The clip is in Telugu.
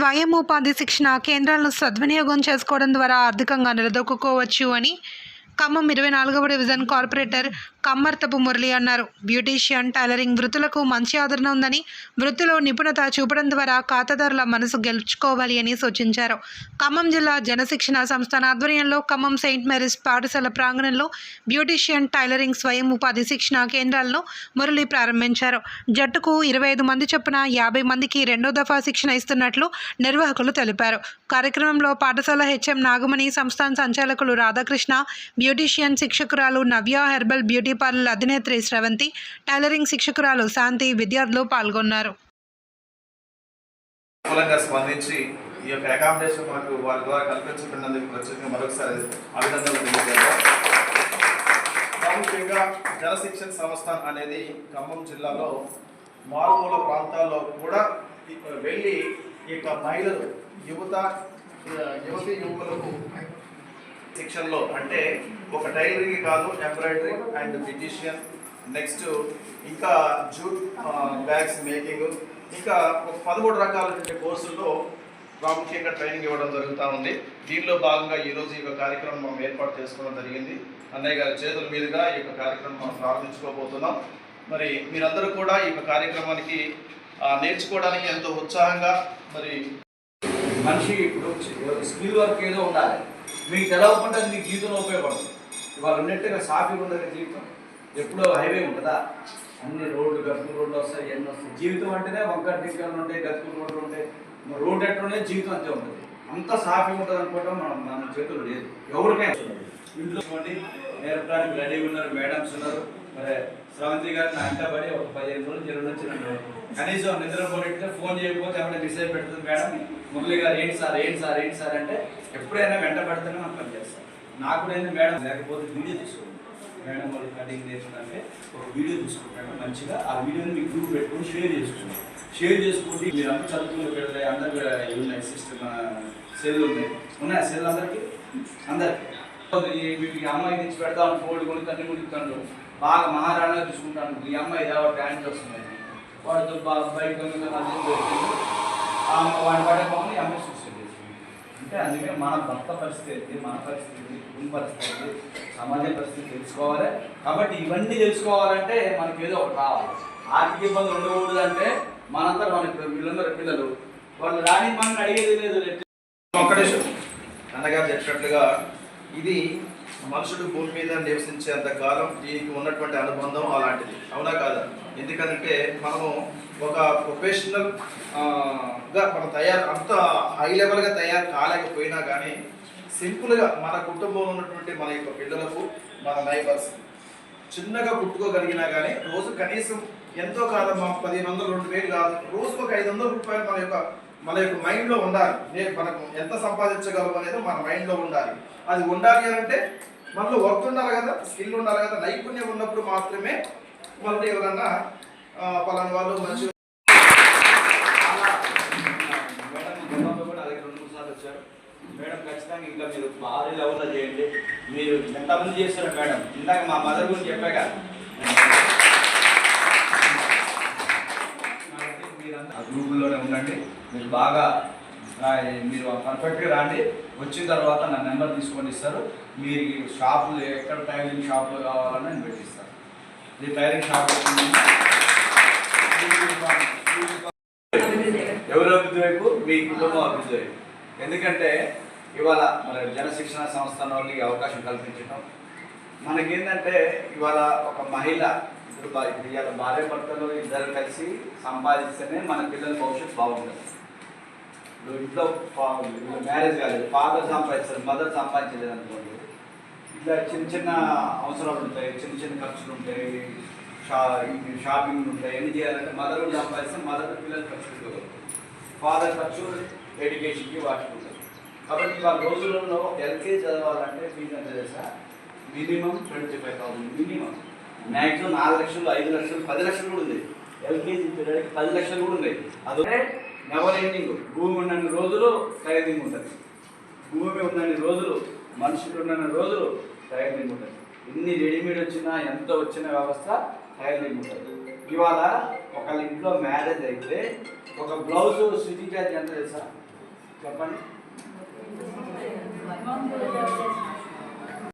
స్వయం ఉపాధి శిక్షణ కేంద్రాలను సద్వినియోగం చేసుకోవడం ద్వారా ఆర్థికంగా నిలదొక్కుకోవచ్చు అని ఖమ్మం ఇరవై నాలుగవ డివిజన్ కార్పొరేటర్ కమ్మర్తపు మురళి అన్నారు. బ్యూటీషియన్ టైలరింగ్ వృత్తులకు మంచి ఆదరణ ఉందని వృత్తిలో నిపుణత చూపడం ద్వారా ఖాతాదారుల మనసు గెలుచుకోవాలి అని సూచించారు. ఖమ్మం జిల్లా జనశిక్షణ సంస్థాన ఆధ్వర్యంలో ఖమ్మం సెయింట్ మేరీస్ పాఠశాల ప్రాంగణంలో బ్యూటీషియన్ టైలరింగ్ స్వయం ఉపాధి శిక్షణ కేంద్రాలను మురళి ప్రారంభించారు. జట్టుకు ఇరవై ఐదు మంది చొప్పున యాభై మందికి రెండో దఫా శిక్షణ ఇస్తున్నట్లు నిర్వాహకులు తెలిపారు. కార్యక్రమంలో పాఠశాల హెచ్ఎం నాగమణి సంస్థాన సంచాలకులు రాధాకృష్ణ బ్యూటీషియన్ శిక్షకురాలు నవ్య హెర్బల్ బ్యూటీ పార్లర్ అధినేత్రి స్రవంతి టైలరింగ్ శిక్షకురాలు శాంతి విద్యార్థులు పాల్గొన్నారు. స్పందించి ఈ యొక్క అకామిడేషన్ మాకు వారి ద్వారా కల్పించుకున్నందుకు ప్రత్యేకంగా మరొకసారి అభినందనలు తెలియజేద్దాం. ప్రాముఖ్యంగా జలశిక్షణ సంస్థ అనేది ఖమ్మం జిల్లాలో మారుమూల ప్రాంతాల్లో కూడా వెళ్ళి ఈ యొక్క మహిళలు యువత యువతి యువకులకు సెక్షన్లో అంటే ఒక టైలరింగ్ కాదు ఎంబ్రాయిడరీ అండ్ బ్యూటిషియన్. నెక్స్ట్ ఇంకా జూట్ బ్యాగ్స్ మేకింగ్. ఇంకా ఒక పదమూడు రకాలైన కోర్సుల్లో ప్రాముఖ్యంగా ట్రైనింగ్ ఇవ్వడం జరుగుతూ ఉంది. దీనిలో భాగంగా ఈరోజు ఈ యొక్క కార్యక్రమం మనం ఏర్పాటు చేసుకోవడం జరిగింది. అన్నయ్య గారి చేతుల మీదుగా ఈ యొక్క కార్యక్రమం మనం ప్రారంభించుకోబోతున్నాం. మరి మీరందరూ కూడా ఈ యొక్క కార్యక్రమానికి నేర్చుకోవడానికి ఎంతో ఉత్సాహంగా మరి మనిషి ఇప్పుడు స్కిల్ వర్క్ ఏదో ఉండాలి. మీకు తెలవకుండా అది మీకు జీవితంలో ఉపయోగపడుతుంది ఇవాళ ఉన్నట్టుగా సాఫీగా ఉండదు జీవితం. ఎప్పుడో హైవే ఉంటుందా? అన్ని రోడ్లు గతుకులు రోడ్లు వస్తాయి ఎన్ని వస్తాయి. జీవితం అంటేనే వంకర టిక్కలు ఉంటాయి గతుకులు రోడ్లు ఉంటాయి. రోడ్ రోడ్డు ఎట్లుంటే జీవితం అంతే ఉంటుంది. అంత సాఫీగా ఉంటుంది అనుకోవటం మనం మన చేతుల్లో లేదు. ఎవరికైనా ఇంట్లో చూడండి నేర్పడానికి రెడీ ఉన్నారు మేడమ్స్ ఉన్నారు. మరి స్రవంతి గారు నా పడి ఒక పదిహేను రోజులు ఇరవై నుంచి నన్ను కనీసం నిద్రపోయితే ఫోన్ చేయకపోతే ఏమైనా మెసేజ్ పెడుతుంది మేడం మురళి గారు ఏంటి సార్ ఏంటి సార్ ఏంటి సార్? అంటే ఎప్పుడైనా వెంట పడితేనే మనం పని నాకు కూడా మేడం లేకపోతే వీడియో తీసుకోండి. మేడం వాళ్ళు కటింగ్ చేస్తుందంటే ఒక వీడియో తీసుకుంటాను మంచిగా ఆ వీడియోని మీకు గ్రూప్ పెట్టుకొని షేర్ చేసుకోండి. షేర్ చేసుకోండి. మీరు అందరూ చదువుకున్న పిల్లలు అందరు ఇవి ఉన్నాయి సిస్టమ్ సేల్ ఉన్నాయి. ఉన్నాయి సెల్ అందరికి? అందరికి. వీటికి మీకు అమ్మాయి నుంచి పెడతాను ఫోల్డ్ కొని తన్ని ముడుతాను బాగా మహారాణిగా చూసుకుంటాను. ఈ అమ్మాయి ఏదో టాలెంట్ వస్తుంది. వాడితో బాగా బయట దొంగ ఆ వాడి పడకపోతే ఈ అమ్మాయి అంటే అందుకే మన భర్త పరిస్థితి మన పరిస్థితి కుటుంబ పరిస్థితి సమాజ పరిస్థితి తెలుసుకోవాలి. కాబట్టి ఇవన్నీ తెలుసుకోవాలంటే మనకి ఏదో ఒకటి కావాలి ఆర్థిక ఇబ్బంది ఉండకూడదు అంటే మనంతా మన ఇప్పుడు వీళ్ళందరూ పిల్లలు. వాళ్ళు రాని మనం అడిగేది లేదు. ఒక్కడే అన్నగారు చెప్పినట్లుగా ఇది మనుషుడు భూమి మీద నివసించేంత కాలం దీనికి ఉన్నటువంటి అనుబంధం అలాంటిది. అవునా కాదా? ఎందుకంటే మనము ఒక ప్రొఫెషనల్గా మనం తయారు అంత హై లెవెల్గా తయారు కాలేకపోయినా కానీ సింపుల్గా మన కుటుంబంలో ఉన్నటువంటి మన యొక్క పిల్లలకు మన నైబర్స్ చిన్నగా కుట్టుకోగలిగినా కానీ రోజు కనీసం ఎంతో కాదమ్మా పదిహేను వందలు రెండు వేలు కాదు రోజుకు ఒక ఐదు వందల రూపాయలు మన యొక్క మన యొక్క మైండ్లో ఉండాలి. నేను మనకు ఎంత సంపాదించగలం అనేది మన మైండ్లో ఉండాలి. అది ఉండాలి అని అంటే మనలో వర్క్ ఉండాలి కదా స్కిల్ ఉండాలి కదా నైపుణ్యం ఉన్నప్పుడు మాత్రమే మనల్ని ఎవరన్నా పలాని వాళ్ళు మంచి మేడం కూడా రెండు సార్లు మేడం ఖచ్చితంగా ఇంకా మీరు భారీ లెవెల్లో చేయండి. మీరు ఎంతమంది చేస్తారు మేడం? ఇందాక మా మదర్ గురించి చెప్పాక ఉండండి మీరు బాగా మీరు పర్ఫెక్ట్గా రాండి. వచ్చిన తర్వాత నా నెంబర్ తీసుకొని ఇస్తారు. మీరు షాపులు ఎక్కడ టైలరింగ్ షాపులు కావాలని నేను పెట్టిస్తాను. ఇది టైలరింగ్ షాప్ ఎవరు అభివృద్ధి వైపు మీ కుటుంబం అభివృద్ధి వైపు ఎందుకంటే ఇవాళ మన జనశిక్షణ సంస్థ వాళ్ళకి అవకాశం కల్పించడం మనకేంటంటే ఇవాళ ఒక మహిళ ఇప్పుడు ఇప్పుడు ఇవాళ భార్య భర్తలు ఇద్దరు కలిసి సంపాదిస్తేనే మన పిల్లల భవిష్యత్తు బాగుంటుంది. ఇప్పుడు ఇంట్లో మ్యారేజ్ కాలేదు ఫాదర్ సంపాదిస్తారు మదర్ సంపాదించలేదు అనుకోండి ఇట్లా చిన్న చిన్న అవసరాలు ఉంటాయి చిన్న చిన్న ఖర్చులు ఉంటాయి షా షాపింగ్ ఉంటాయి ఎన్ని చేయాలంటే మదర్ సంపాదిస్తే మదర్ పిల్లల ఖర్చు ఫాదర్ ఖర్చు ఎడ్యుకేషన్కి వాటికి ఉంటుంది కాబట్టి ఇవాళ రోజులలో ఎల్కేజీ చదవాలంటే ఫీజు ఎంత తెలుసా? Minimum twenty five thousand minimum. Maximum నాలుగు లక్షలు ఐదు లక్షలు పది లక్షలు కూడా ఉంది ఎల్కేజీ పిల్లలకి పది లక్షలు కూడా ఉన్నాయి. అదే నెవర్ ఎండింగ్ భూమి ఉన్నన్ని రోజులు ఖరీదింగ్ ఉంటుంది. భూమి ఉన్నన్ని రోజులు మనుషులు ఉన్నన్ని రోజులు ఖరీదింగ్ ఉంటుంది. ఎన్ని రెడీమేడ్ వచ్చినా ఎంత వచ్చిన వ్యవస్థ ఖరీదింగ్ ఉంటుంది. ఇవాళ ఒకళ్ళ ఇంట్లో మ్యారేజ్ అయితే ఒక బ్లౌజ్ స్టిచ్చింగ్ ఛార్జ్ ఎంత తెలుసా? చెప్పండి.